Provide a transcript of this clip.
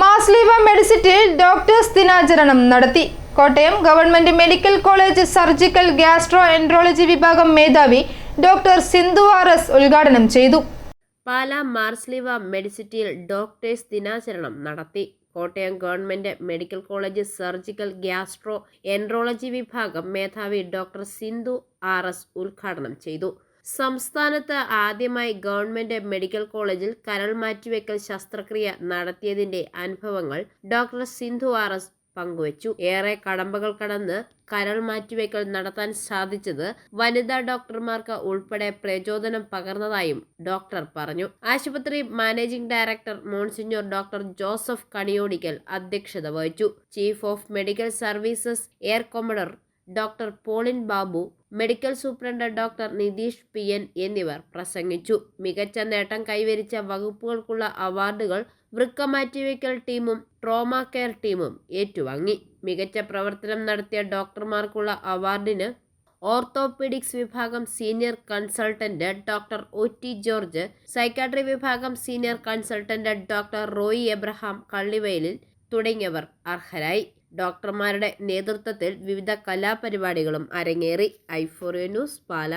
Marsleeva മെഡിസിറ്റിയിൽ doctors ദിനാചരണം നടത്തി. Kottayam government medical college surgical gastroenterology വിഭാഗം മേധാവി ഡോക്ടർ സിന്ധു ആർ എസ് ഉദ്ഘാടനം ചെയ്തു. പാല മാർസ്ലിവ മെഡിസിറ്റിയിൽ ഡോക്ടേഴ്സ് ദിനാചരണം നടത്തി. Kottayam government medical college surgical gastroenterology വിഭാഗം മേധാവി ഡോക്ടർ സിന്ധു ആർ എസ് ഉദ്ഘാടനം ചെയ്തു. സംസ്ഥാനത്ത് ആദ്യമായി ഗവൺമെന്റ് മെഡിക്കൽ കോളേജിൽ കരൾ മാറ്റിവെക്കൽ ശസ്ത്രക്രിയ നടത്തിയതിന്റെ അനുഭവങ്ങൾ ഡോക്ടർ സിന്ധു ആർ എസ് പങ്കുവച്ചു. ഏറെ കടമ്പകൾ കടന്ന് കരൾ മാറ്റിവെക്കൽ നടത്താൻ സാധിച്ചത് വനിതാ ഡോക്ടർമാർക്ക് ഉൾപ്പെടെ പ്രചോദനം പകർന്നതായും ഡോക്ടർ പറഞ്ഞു. ആശുപത്രി managing director monsignor doctor Joseph Kaniyodikkal അധ്യക്ഷത വഹിച്ചു. Chief of medical services air commodore doctor Paulin Babu medical superintendent doctor Nithish P N എന്നിവർ പ്രസംഗിച്ചു. മികച്ച നേട്ടം കൈവരിച്ച വകുപ്പുകൾക്കുള്ള അവാർഡുകൾ വൃക്ക മാറ്റിവെക്കൽ ടീമും ട്രോമ കെയർ ടീമും ഏറ്റുവാങ്ങി. മികച്ച പ്രവർത്തനം നടത്തിയ ഡോക്ടർമാർക്കുള്ള അവാർഡിന് ഓർത്തോപീഡിക്സ് വിഭാഗം senior consultant doctor O T George psychiatry വിഭാഗം senior consultant doctor Roy Abraham Kallivayalil തുടങ്ങിയവർ അർഹരായി. ഡോക്ടർമാരുടെ നേതൃത്വത്തിൽ വിവിധ കലാപരിപാടികളും അരങ്ങേറി. ഐഫോറിയ ന്യൂസ് പാല.